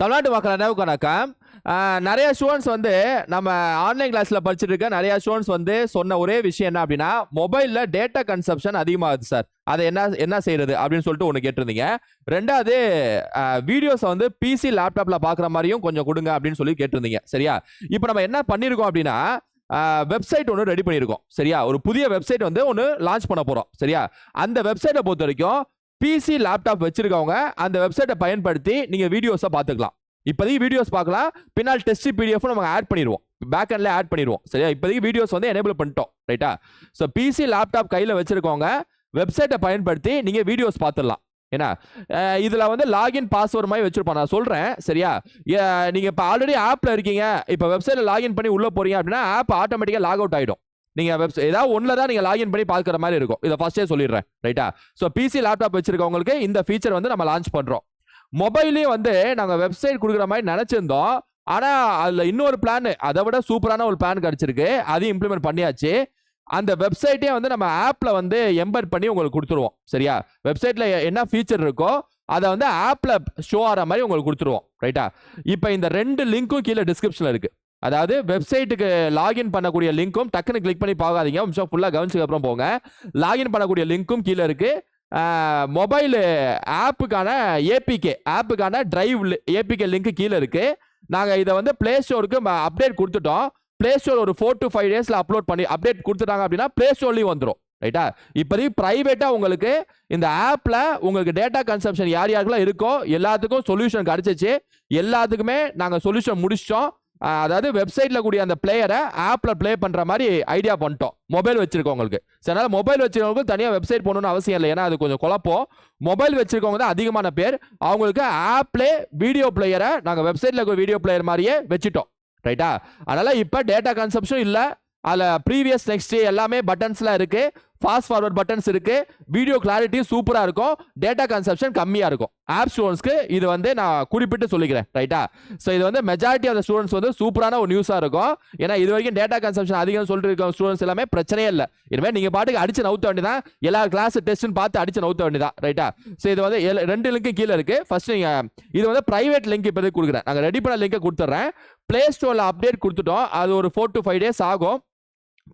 தமிழ்நாட்டு மக்கள் நினைவுக்கு வணக்கம். நிறைய ஸ்டூடெண்ட்ஸ் வந்து நம்ம ஆன்லைன் கிளாஸில் படிச்சுட்டு இருக்க நிறைய ஸ்டூடெண்ட்ஸ் வந்து சொன்ன ஒரே விஷயம் என்ன அப்படின்னா மொபைலில் டேட்டா கன்சப்ஷன் அதிகமாகுது சார் அதை என்ன என்ன செய்யறது அப்படின்னு சொல்லிட்டு ஒன்று கேட்டிருந்தீங்க. ரெண்டாவது வீடியோஸை வந்து பிசி லேப்டாப்பில் பார்க்குற மாதிரியும் கொஞ்சம் கொடுங்க அப்படின்னு சொல்லி கேட்டிருந்தீங்க. சரியா? இப்போ நம்ம என்ன பண்ணியிருக்கோம் அப்படின்னா வெப்சைட் ஒன்று ரெடி பண்ணியிருக்கோம் சரியா? ஒரு புதிய வெப்சைட் வந்து ஒன்று லான்ச் பண்ண போகிறோம் சரியா? அந்த வெப்சைட்டை பொறுத்த வரைக்கும் பிசி லேப்டாப் வச்சிருக்கவங்க அந்த வெப்சைட்டை பயன்படுத்தி நீங்கள் வீடியோஸை பார்த்துக்கலாம். இப்போதைக்கு வீடியோஸ் பார்க்கலாம். பின்னால் டெஸ்ட் பிடிஎஃப் நம்ம ஆட் பண்ணிடுவோம். பேக் எண்ட்ல ஆட் பண்ணிடுவோம். சரியா? இப்போதைக்கு வீடியோஸ் வந்து எனேபிள் பண்ணிட்டோம். ரைட்டா ஸோ பிசி லேப்டாப் கையில் வச்சிருக்கவங்க வெப்சைட்டை பயன்படுத்தி நீங்கள் வீடியோஸ் பார்த்துடலாம். ஏன்னா இதில் வந்து லாகின் பாஸ்வேர்டு மாதிரி வச்சுருப்போம். நான் சொல்கிறேன் சரியா? நீங்கள் இப்போ ஆல்ரெடி ஆப்பில் இருக்கீங்க. இப்போ வெப்சைட்டில் லாகின் பண்ணி உள்ளே போகிறீங்க அப்படின்னா ஆப் ஆட்டோமேட்டிக்காக லாக் அவுட் ஆகிடும் நீங்கள் வெப்சைட் ஏதாவது ஒன்றில் தான் நீங்கள் லாகின் பண்ணி பார்க்குற மாதிரி இருக்கும். இதை ஃபஸ்ட்டே சொல்லிடுறேன் ரைட்டா ஸோ பிசி லேப்டாப் வச்சிருக்கவங்களுக்கு இந்த ஃபீச்சர் வந்து நம்ம லான்ச் பண்ணுறோம் மொபைல்லையும் வந்து நாங்கள் வெப்சைட் கொடுக்குற மாதிரி நினச்சிருந்தோம். ஆனால் அதில் இன்னொரு பிளான் அதை விட சூப்பரான ஒரு பிளான் கிடச்சிருக்கு. அதையும் இம்ப்ளிமெண்ட் பண்ணியாச்சு. அந்த வெப்சைட்டே வந்து நம்ம ஆப்பில் வந்து எம்பர்ட் பண்ணி உங்களுக்கு கொடுத்துருவோம். சரியா? வெப்சைட்டில் என்ன ஃபீச்சர் இருக்கோ அதை வந்து ஆப்பில் ஷோ ஆகிற மாதிரி உங்களுக்கு கொடுத்துருவோம் ரைட்டா இப்போ இந்த ரெண்டு லிங்க்கும் கீழே டிஸ்கிரிப்ஷனில் இருக்குது அதாவது வெப்சைட்டுக்கு லாகின் பண்ணக்கூடிய லிங்க்கும் டக்குன்னு கிளிக் பண்ணி பார்க்காதீங்க. ஒரு நிமிஷம் ஃபுல்லாக கவனிச்சுக்கு அப்புறம் போங்க. லாகின் பண்ணக்கூடிய லிங்க்கும் கீழே இருக்குது மொபைல் ஆப்புக்கான ஏபிகே ஆப்புக்கான டிரைவ் ஏபிகே லிங்க் கீழே இருக்குது நாங்கள் இதை வந்து ப்ளே ஸ்டோருக்கு அப்டேட் கொடுத்துட்டோம். ப்ளே ஸ்டோர் ஒரு ஃபோர் டு ஃபைவ் டேஸில் அப்லோட் பண்ணி அப்டேட் கொடுத்துட்டாங்க அப்படின்னா ப்ளே ஸ்டோர்லேயும் வந்துடும் ரைட்டா இப்போதைக்கு ப்ரைவேட்டாக உங்களுக்கு இந்த ஆப்பில் உங்களுக்கு டேட்டா கன்சப்ஷன் யார் யாருக்கெல்லாம் இருக்கோ எல்லாத்துக்கும் சொல்யூஷன் கிடச்சிச்சு. எல்லாத்துக்குமே நாங்கள் சொல்யூஷன் முடிச்சிட்டோம். அதாவது வெப்சைட்டில் கூடிய அந்த பிளேயரை ஆப்பில் ப்ளே பண்ணுற மாதிரி ஐடியா பண்ணிட்டோம். மொபைல் வச்சிருக்கவங்களுக்கு சரி அதனால் மொபைல் வச்சிருக்கவங்களுக்கு தனியாக வெப்சைட் போகணும்னு அவசியம் இல்லை. ஏன்னா அது கொஞ்சம் குழப்பம். மொபைல் வச்சிருக்கவங்க தான் அதிகமான பேர். அவங்களுக்கு ஆப்லே வீடியோ பிளேயரை நாங்கள் வெப்சைட்டில் வீடியோ பிளேயர் மாதிரியே வச்சுட்டோம். ரைட்டா அதனால் இப்போ டேட்டா கன்சப்ஷன் இல்லை. அதில் ப்ரீவியஸ் நெக்ஸ்ட் எல்லாமே பட்டன்ஸ்லாம் இருக்குது ஃபாஸ்ட் ஃபார்வர்ட் பட்டன்ஸ் இருக்கு. வீடியோ கிளாரிட்டி சூப்பராக இருக்கும். டேட்டா கன்சப்ஷன் கம்மியாக இருக்கும். ஆப் ஸ்டூடெண்ட்ஸ்க்கு இது வந்து நான் குறிப்பிட்டு சொல்லிக்கிறேன். ரைட்டா ஸோ இது வந்து மெஜாரிட்டி ஆஃப் ஸ்டூடெண்ட்ஸ் வந்து சூப்பரான ஒரு நியூஸாக இருக்கும். ஏன்னா இது வரைக்கும் டேட்டா கன்சப்ஷன் அதிகம் சொல்லிட்டு இருக்க ஸ்டூடெண்ட்ஸ் எல்லாமே பிரச்சனையே இல்லை. இனிமேல் நீங்கள் பாட்டுக்கு அடிச்சு நவுத்த வேண்டியதான் எல்லா கிளாஸ் டெஸ்ட்னு பார்த்து அடிச்சு நவுத்த வேண்டியதான் ரைட்டா ஸோ இது வந்து ரெண்டு லிங்க்கு கீழே இருக்கு. ஃபர்ஸ்ட் நீங்கள் இது வந்து பிரைவேட் லிங்க் இப்போ கொடுக்குறேன். நாங்கள் ரெடி பண்ண லிங்கை கொடுத்துட்றேன். ப்ளே ஸ்டோரில் அப்டேட் கொடுத்துட்டோம். அது ஒரு ஃபோர் டு ஃபைவ் டேஸ் ஆகும்.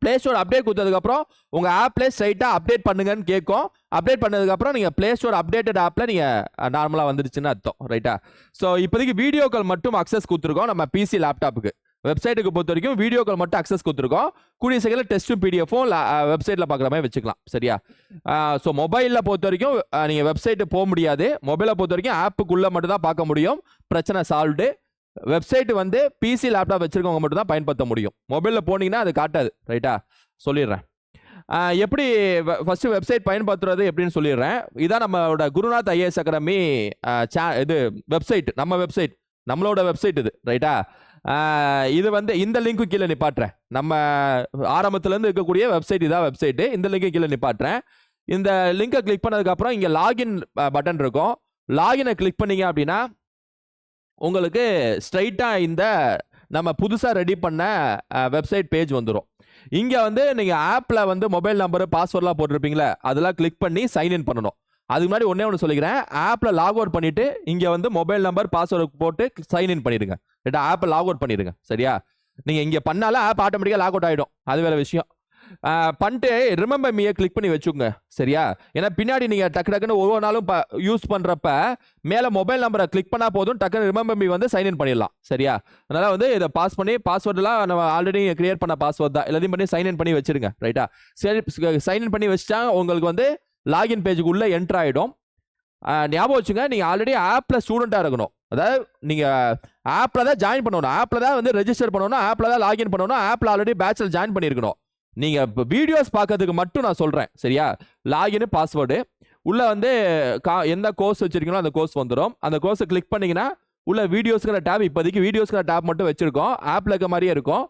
ப்ளே ஸ்டோர் அப்டேட் கொடுத்ததுக்கப்புறம் உங்கள் ஆப்லேயே ஸ்ட்ரைட்டாக அப்டேட் பண்ணுங்கன்னு கேட்கும். அப்டேட் பண்ணதுக்கப்புறம் நீங்கள் ப்ளே ஸ்டோர் அப்டேட்டட் ஆப்பில் நீங்கள் நார்மலாக வந்துடுச்சுன்னு அர்த்தம். ரைட்டா ஸோ இப்போதைக்கு வீடியோக்கள் மட்டும் அக்சஸ் கொடுத்துருக்கோம் நம்ம பிசி லேப்டாப்புக்கு வெப்சைட்டுக்கு பொறுத்த வரைக்கும் வீடியோக்கள் மட்டும் அக்சஸ் கொடுத்துருக்கோம். கூடிய சீக்கிரம் டெஸ்ட்டும் பிடிஎஃபும் வெப்சைட்டில் பார்க்குற மாதிரி வச்சுக்கலாம். சரியா? ஸோ மொபைலில் பொறுத்த வரைக்கும் நீங்கள் வெப்சைட்டு போக முடியாது. மொபைலை பொறுத்த வரைக்கும் ஆப்புக்குள்ளே மட்டும் தான் பார்க்க முடியும். பிரச்சனை சால்வ்டு வெப்சைட் வந்து பிசி லேப்டாப் வச்சுருக்கவங்க மட்டும் தான் பயன்படுத்த முடியும். மொபைலில் போனீங்கன்னா அது காட்டாது ரைட்டா சொல்லிடுறேன். எப்படி ஃபஸ்ட்டு வெப்சைட் பயன்படுத்துறது எப்படின்னு சொல்லிடுறேன். இதான் நம்மளோட குருநாத் ஐஏஎஸ் அகாடமி சே இது வெப்சைட் நம்ம வெப்சைட் நம்மளோட வெப்சைட் இது ரைட்டா இது வந்து இந்த லிங்க்கு கீழே நிப்பாட்டுறேன். நம்ம ஆரம்பத்துலேருந்து இருக்கக்கூடிய வெப்சைட் இதான் வெப்சைட்டு இந்த லிங்க்கு கீழே நிப்பாட்டுறேன். இந்த லிங்கை கிளிக் பண்ணதுக்கப்புறம் இங்கே லாகின் பட்டன் இருக்கும். லாகினை கிளிக் பண்ணீங்க அப்படின்னா உங்களுக்கு ஸ்ட்ரைட்டாக இந்த நம்ம புதுசாக ரெடி பண்ண வெப்சைட் பேஜ் வந்துடும் இங்கே வந்து நீங்கள் ஆப்பில் வந்து மொபைல் நம்பரு பாஸ்வேர்ட்லாம் போட்டிருப்பீங்களே அதெல்லாம் கிளிக் பண்ணி சைன்இன் பண்ணணும். அதுக்கு முன்னாடி ஒன்றே ஒன்று சொல்லிக்கிறேன். ஆப்பில் லாக் அவுட் பண்ணிவிட்டு இங்கே வந்து மொபைல் நம்பர் பாஸ்வேர்டு போட்டு சைன்இன் பண்ணிடுங்க. ரைட்டா ஆப்பை லாக் அவுட் பண்ணிடுங்க. சரியா? நீங்கள் இங்கே பண்ணாலும் ஆப் ஆட்டோமேட்டிக்காக லாக் அவுட் ஆகிடும் அது வேறு விஷயம். பண்ணிட்டு ரிமெம்பர் மீயை கிளிக் பண்ணி வச்சுக்கோங்க. சரியா? ஏன்னா பின்னாடி நீங்கள் டக்கு டக்குன்னு ஒவ்வொரு நாளும் யூஸ் பண்ணுறப்ப மேலே மொபைல் நம்பரை கிளிக் பண்ணால் போதும் டக்குன்னு ரிமெம்பர் மீ வந்து சைன்இன் பண்ணிடலாம். சரியா? அதனால் வந்து இதை பாஸ் பண்ணி பாஸ்வேர்டெலாம் நம்ம ஆல்ரெடி கிரியேட் பண்ண பாஸ்வேர்ட் தான். எல்லாத்தையும் பண்ணி சைன்இன் பண்ணி வச்சிருங்க. ரைட்டா சரி சைன்இன் பண்ணி வச்சுட்டா உங்களுக்கு வந்து லாகின் பேஜுக்கு உள்ளே என்டர் ஆகிடும் ஞாபகம் வச்சுங்க நீங்கள் ஆல்ரெடி ஆப்பில் ஸ்டூடெண்ட்டாக இருக்கணும். அதாவது நீங்கள் ஆப்பில் தான் ஜாயின் பண்ணணும். ஆப்பில் தான் வந்து ரெஜிஸ்டர் பண்ணணும். ஆப்பில் தான் லாகின் பண்ணணும். ஆப்பில் ஆல்ரெடி பேச்சில் ஜாயின் பண்ணியிருக்கணும். நீங்கள் இப்போ வீடியோஸ் பார்க்கறதுக்கு மட்டும் நான் சொல்கிறேன் சரியா? லாகின் பாஸ்வேர்டு உள்ளே வந்து கா எந்த கோர்ஸ் வச்சிருக்கீங்களோ அந்த கோர்ஸ் வந்துடும். அந்த கோர்ஸை கிளிக் பண்ணீங்கன்னா உள்ள வீடியோஸ்கிற டேப் இப்போதைக்கு வீடியோஸ்கிற டேப் மட்டும் வச்சிருக்கோம். ஆப்பில் இருக்க மாதிரியே இருக்கும்.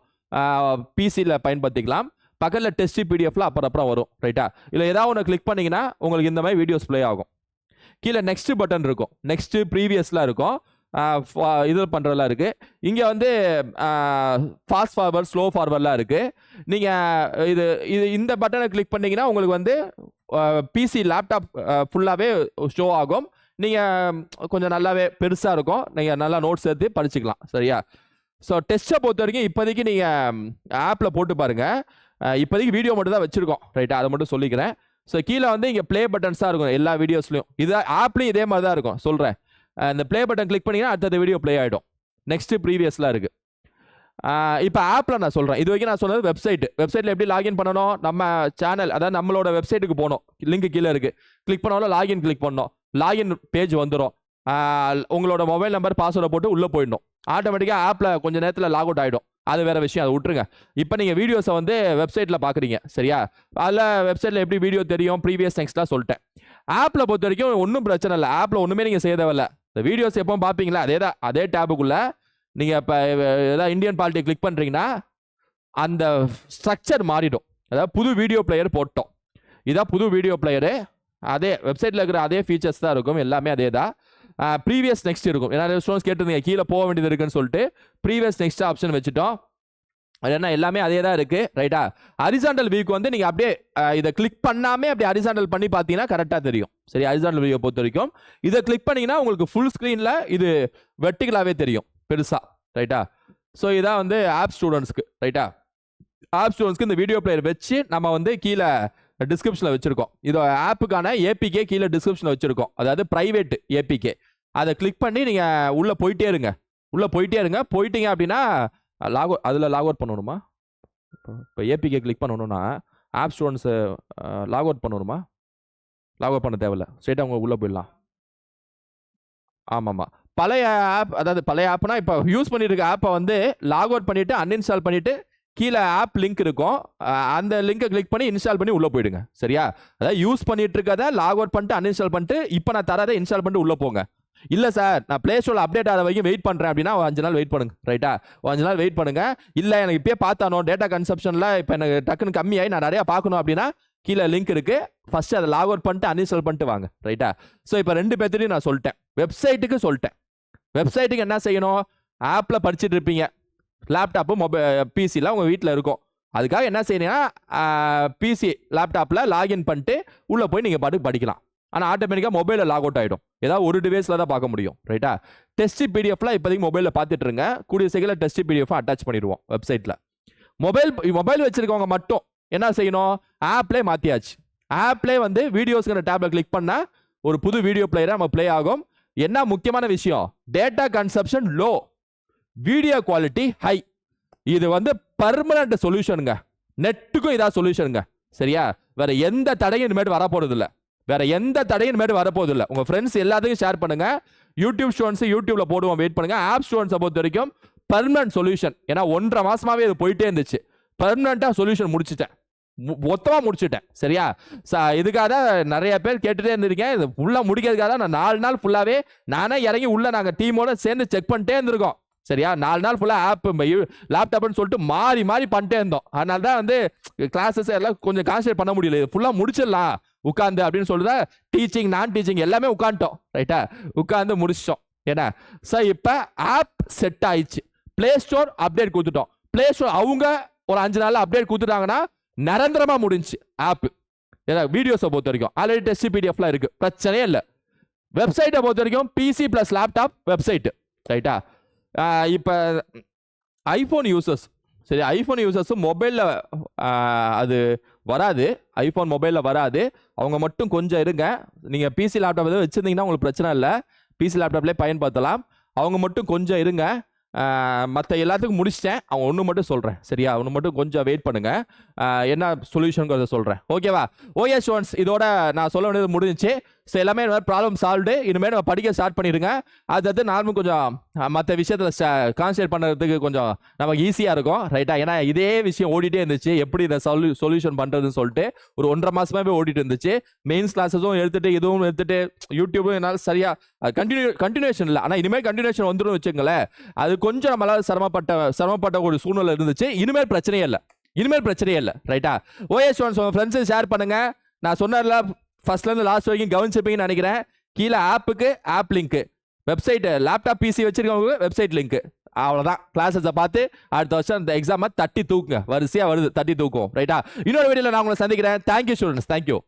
பிசியில் பயன்படுத்திக்கலாம். பக்கத்தில் டெஸ்ட் பிடிஎஃப்ல அப்புறம் அப்புறம் வரும் ரைட்டா இல்லை ஏதாவது ஒன்று கிளிக் பண்ணீங்கன்னா உங்களுக்கு இந்த மாதிரி வீடியோஸ் ப்ளே ஆகும். கீழே நெக்ஸ்ட் பட்டன் இருக்கும். நெக்ஸ்ட் ப்ரீவியஸ்லாம் இருக்கும். இது பண்ணுறதுலாம் இருக்குது இங்கே வந்து ஃபாஸ்ட் ஃபார்வர்ட் ஸ்லோ ஃபார்வர்ட்லாம் இருக்குது நீங்கள் இது இது இந்த பட்டனை கிளிக் பண்ணிங்கன்னா உங்களுக்கு வந்து பிசி லேப்டாப் ஃபுல்லாகவே ஷோ ஆகும். நீங்கள் கொஞ்சம் நல்லாவே பெருசாக இருக்கும். நீங்கள் நல்லா நோட்ஸ் எடுத்து படிச்சுக்கலாம். சரியா? ஸோ டெஸ்ட்டை பொறுத்த வரைக்கும் இப்போதைக்கு நீங்கள் ஆப்பில் போட்டு பாருங்கள் இப்போதைக்கு வீடியோ மட்டும் தான் வச்சுருக்கோம். ரைட்டா அதை மட்டும் சொல்லிக்கிறேன். ஸோ கீழே வந்து இங்கே ப்ளே பட்டன்ஸ் தான் இருக்கும். எல்லா வீடியோஸ்லையும் இது ஆப்லேயும் இதே மாதிரி தான் இருக்கும். சொல்கிறேன் இந்த ப்ளே பட்டன் கிளிக் பண்ணிங்கன்னா அடுத்தது வீடியோ ப்ளே ஆகிடும் நெக்ஸ்ட்டு ப்ரீவியஸ்லாம் இருக்குது இப்போ ஆப்பில் நான் சொல்கிறேன் இது வரைக்கும் நான் சொன்னது வெப்சைட் வெப்சைட்டில் எப்படி லாகின் பண்ணணும்? நம்ம சேனல் அதாவது நம்மளோட வெப்சைட்டுக்கு போகணும். லிங்க் கீழே இருக்குது கிளிக் பண்ணாலும் லாகின் கிளிக் பண்ணணும். லாகின் பேஜ் வந்துடும் உங்களோட மொபைல் நம்பர் பாஸ்வேர்டை போட்டு உள்ளே போயிடணும். ஆட்டோமேட்டிக்காக ஆப்பில் கொஞ்சம் நேரத்தில் லாக் அவுட் ஆகிடும் அது வேற விஷயம். அதை விட்டுருங்க. இப்போ நீங்கள் வீடியோஸை வந்து வெப்சைட்டில் பார்க்குறீங்க சரியா? அதில் வெப்சைட்டில் எப்படி வீடியோ தெரியும்? ப்ரீவியஸ் நெக்ஸ்ட்லாம் சொல்லிட்டேன். ஆப்பில் பொறுத்த வரைக்கும் ஒன்றும் பிரச்சனை இல்லை. ஆப்பில் ஒன்றுமே நீங்கள் செய்ய தேவையில்ல. இந்த வீடியோஸ் எப்போ பார்ப்பீங்களா அதே தான் அதே டேபுக்குள்ளே நீங்கள் இப்போ ஏதாவது இந்தியன் பாலிட்டி கிளிக் பண்ணுறீங்கன்னா அந்த ஸ்ட்ரக்சர் மாறிடும். அதாவது புது வீடியோ பிளேயர் போட்டோம். இதான் புது வீடியோ பிளேயரு அதே வெப்சைட்டில் இருக்கிற அதே ஃபீச்சர்ஸ் தான் இருக்கும். எல்லாமே அதே தான். ப்ரீவியஸ் நெக்ஸ்ட் இருக்கும். ஏன்னா ஸ்டூடெண்ட்ஸ் கேட்டிருந்தீங்க கீழே போக வேண்டியது இருக்குன்னு சொல்லிட்டு ப்ரீவியஸ் நெக்ஸ்ட் ஆப்ஷன் வச்சுட்டோம். அது என்ன எல்லாமே அதே தான் இருக்குது ரைட்டா ஹரிசாண்டல் வியூக்கு வந்து நீங்கள் அப்படியே இதை கிளிக் பண்ணாமே அப்படியே ஹரிசாண்டல் பண்ணி பார்த்தீங்கன்னா கரெக்டாக தெரியும். சரி ஹரிசாண்டல் வியூவை பொறுத்த வரைக்கும். இதை கிளிக் பண்ணிங்கன்னா உங்களுக்கு ஃபுல் ஸ்க்ரீனில் இது வெர்டிகலாகவே தெரியும் பெருசாக ரைட்டா ஸோ இதான் வந்து ஆப் ஸ்டூடெண்ட்ஸ்க்கு ரைட்டா ஆப் ஸ்டூடெண்ட்ஸ்க்கு இந்த வீடியோ பிளேயர் வச்சு நம்ம வந்து கீழே டிஸ்கிரிப்ஷனில் வச்சுருக்கோம். இது ஆப்புக்கான ஏபிகே கீழே டிஸ்கிரிப்ஷனில் வச்சுருக்கோம். அதாவது ப்ரைவேட் ஏபிகே அதை கிளிக் பண்ணி நீங்கள் உள்ளே போயிட்டே இருங்க. உள்ளே போயிட்டே இருங்க. போயிட்டீங்க அப்படின்னா லாக் அதில் லாக் அவுட் பண்ணணுமா? இப்போ ஏபிகே கிளிக் பண்ணணும்னா ஆப் ஸ்டோன்ஸு லாக் அவுட் பண்ணணுமா? லாக் அவுட் பண்ண தேவையில்ல. ஸ்ட்ரெயிட்டாக அவங்க உள்ளே போயிடலாம். ஆமாம்மா பழைய ஆப் அதாவது பழைய ஆப்னா இப்போ யூஸ் பண்ணிட்டு இருக்க ஆப்பை வந்து லாக் அவுட் பண்ணிவிட்டு அன்இன்ஸ்டால் பண்ணிவிட்டு கீழே ஆப் லிங்க் இருக்கும். அந்த லிங்கை கிளிக் பண்ணி இன்ஸ்டால் பண்ணி உள்ளே போயிடுங்க. சரியா? அதாவது யூஸ் பண்ணிட்டு இருக்கதை லாக் அவுட் பண்ணிட்டு அன்இன்ஸ்டால் பண்ணிட்டு இப்போ நான் தரதை இன்ஸ்டால் பண்ணிட்டு உள்ளே போங்க. இல்லை சார் நான் ப்ளே ஸ்டோரில் அப்டேட் ஆகிற வரைக்கும் வெயிட் பண்ணுறேன் அப்படின்னா ஒரு அஞ்சு நாள் வெயிட் பண்ணுங்க ரைட்டா ஒரு அஞ்சு நாள் வெயிட் பண்ணுங்க. இல்லை எனக்கு இப்பயே பார்த்தானோ டேட்டா கன்சப்ஷனில் இப்போ எனக்கு டக்குன்னு கம்மியாகி நான் நிறையா பார்க்கணும் அப்படின்னா கீழே லிங்க் இருக்கு. ஃபர்ஸ்ட் அதை லாக் அவுட் பண்ணிட்டு அன்இன்ஸ்டால் பண்ணிட்டு வாங்க ரைட்டா ஸோ இப்போ ரெண்டு பேர்த்தையும் நான் சொல்லிட்டேன். வெப்சைட்டுக்கு சொல்லிட்டேன். வெப்சைட்டுக்கு என்ன செய்யணும்? ஆப்பில் படிச்சுட்டு இருப்பீங்க. லேப்டாப்பு மொபைல் பிசிலாம் உங்கள் வீட்டில் இருக்கும். அதுக்காக என்ன செய்யணும்னா பிசி லேப்டாப்பில் லாகின் பண்ணிட்டு உள்ளே போய் நீங்கள் பாட்டுக்கு படிக்கலாம். ஆனால் ஆட்டோமேட்டிக்காக மொபைலில் லாக் அவுட் ஆகிடும் ஏதாவது ஒரு டிவைஸில் தான் பார்க்க முடியும். ரைட்டா டெஸ்ட் பிடிஎஃப்லாம் இப்போதைக்கு மொபைலில் பார்த்துட்டு இருங்க. கூடிய சீக்கிரம் டெஸ்ட் பிடிஎஃப் அட்டாச் பண்ணிடுவோம் வெப்சைட்டில் மொபைல் மொபைல் வச்சுருக்கவங்க மட்டும் என்ன செய்யணும்? ஆப்லே மாற்றியாச்சு ஆப்லே வந்து வீடியோஸ்ங்கிற டேப்ல கிளிக் பண்ணால் ஒரு புது வீடியோ பிளேயரை நம்ம ப்ளே ஆகும். என்ன முக்கியமான விஷயம்? Data consumption low video quality high இது வந்து பர்மனண்ட் சொல்யூஷனுங்க நெட்டுக்கும் இதாக சொல்யூஷனுங்க சரியா? வேற எந்த தடையும் இனிமேட்டு வரப்போறதில்லை. வேற எந்த தடையும் இனிமேட்டு வரப்போது இல்லை உங்க ஃப்ரெண்ட்ஸ் எல்லாத்துக்கும் ஷேர் பண்ணுங்க. யூடியூப் ஸ்டூடெண்ட்ஸ் யூடியூப்ல போடுவோம் வெயிட் பண்ணுங்க. ஆப் ஸ்டூடெண்ட்ஸை பொறுத்த வரைக்கும் பர்மனன்ட் சொல்யூஷன் ஏன்னா ஒன்றரை மாசமாவே இது போயிட்டே இருந்துச்சு. பர்மனண்டா சொல்யூஷன் முடிச்சிட்டேன். மு- முடிச்சுட்டேன். சரியா? சா இதுக்காக தான் நிறைய பேர் கேட்டுட்டே இருந்திருக்கேன் இது ஃபுல்லாக முடிக்கிறதுக்காக தான் நான் நாலு நாள் ஃபுல்லாகவே நானே இறங்கி உள்ள நாங்கள் டீமோட சேர்ந்து செக் பண்ணிட்டே இருந்திருக்கோம். சரியா? நாலு நாள் ஃபுல்லாக ஆப் லேப்டாப்னு சொல்லிட்டு மாறி மாறி பண்ணிட்டே இருந்தோம். அதனால தான் வந்து கிளாஸஸ் எல்லாம் கொஞ்சம் கான்சன்ட்ரேட் பண்ண முடியல. இது ஃபுல்லாக முடிச்சிடலாம். உட்காந்து அப்படின்னு சொல்லிட்டு டீச்சிங் நான் டீச்சிங் எல்லாமே உட்காந்துட்டோம் ரைட்டா உட்காந்து முடிச்சிட்டோம். ஏன்னா? சார் இப்போ ஆப் செட் ஆயிடுச்சு. ப்ளே ஸ்டோர் அப்டேட் கொடுத்துட்டோம். ப்ளே ஸ்டோர் அவங்க ஒரு அஞ்சு நாளில் அப்டேட் கொடுத்துட்டாங்கன்னா நிரந்தரமாக முடிஞ்சு ஆப் ஏன்னா வீடியோஸை பொறுத்த வரைக்கும் ஆல்ரெடி டெஸ்ட் பிடிஎஃப்லாம் இருக்குது பிரச்சனையே இல்லை. வெப்சைட்டை பொறுத்த வரைக்கும் பிசி ப்ளஸ் லேப்டாப் வெப்சைட்டு ரைட்டா இப்போ ஐஃபோன் யூசர்ஸ் சரி ஐஃபோன் யூசர்ஸும் மொபைலில் அது வராது. ஐஃபோன் மொபைலில் வராது. அவங்க மட்டும் கொஞ்சம் இருங்க. நீங்கள் பிசி லேப்டாப் எதாவது வச்சுருந்தீங்கன்னா உங்களுக்கு பிரச்சனை இல்லை. பிசி லேப்டாப்லேயே பயன்படுத்தலாம். அவங்க மட்டும் கொஞ்சம் இருங்க. மற்ற எல்லாத்துக்கும் முடிச்சிட்டேன். அவன் ஒன்று மட்டும் சொல்கிறேன் சரியா? ஒன்று மட்டும் கொஞ்சம் வெயிட் பண்ணுங்கள் என்ன சொல்யூஷனுங்கிறத சொல்கிறேன் ஓகேவா ஓகே ஸ்டூடெண்ட்ஸ் இதோட நான் சொல்ல வேண்டியது முடிஞ்சிச்சு. ஸோ எல்லாமே இந்த மாதிரி ப்ராப்ளம் சால்வ்டு இனிமேல் நம்ம படிக்க ஸ்டார்ட் பண்ணிடுங்க. அது நார்மல் கொஞ்சம் மற்ற விஷயத்தில் கான்சன்ட்ரேட் பண்ணுறதுக்கு கொஞ்சம் நமக்கு ஈஸியாக இருக்கும். ரைட்டா ஏன்னா இதே விஷயம் ஓடிட்டே இருந்துச்சு. எப்படி இதை சொல்யூ சொல்யூஷன் பண்ணுறதுன்னு சொல்லிட்டு ஒரு ஒன்றரை மாசமாவே ஓடிட்டு இருந்துச்சு. மெயின்ஸ் கிளாஸஸும் எடுத்துகிட்டு இதுவும் எடுத்துகிட்டு யூடியூபும் என்னால் சரியாக கண்டினியூ கண்டினியூஷன் இல்லை. ஆனால் இனிமேல் கண்டினியூஷன் வந்துடும் வச்சுங்களேன் அது கொஞ்சம் நம்மளால் சிரமப்பட்ட சிரமப்பட்ட ஒரு சூழ்நிலை இருந்துச்சு. இனிமேல் பிரச்சனையே இல்லை. இனிமேல் பிரச்சனையே இல்லை. ரைட்டா ஓஎஸ் ஒன்ஸ் உங்கள் ஃப்ரெண்ட்ஸு ஷேர் பண்ணுங்க. நான் சொன்னதில் ஃபர்ஸ்ட்லேருந்து லாஸ்ட் வரைக்கும் கவனிச்சிருப்பீங்கன்னு நினைக்கிறேன். கீழே ஆப்புக்கு app link website laptop PC வச்சிருக்கவங்க வெப்சைட் லிங்க் அவ்வளோதான் கிளாஸஸை பார்த்து அடுத்த வருஷம் அந்த எக்ஸாமை தட்டி தூக்குங்க. வரிசையாக வருது. தட்டி தூக்கும் ரைட்டா இன்னொரு வீடியோவில் நான் உங்களை சந்திக்கிறேன். Thank you students thank you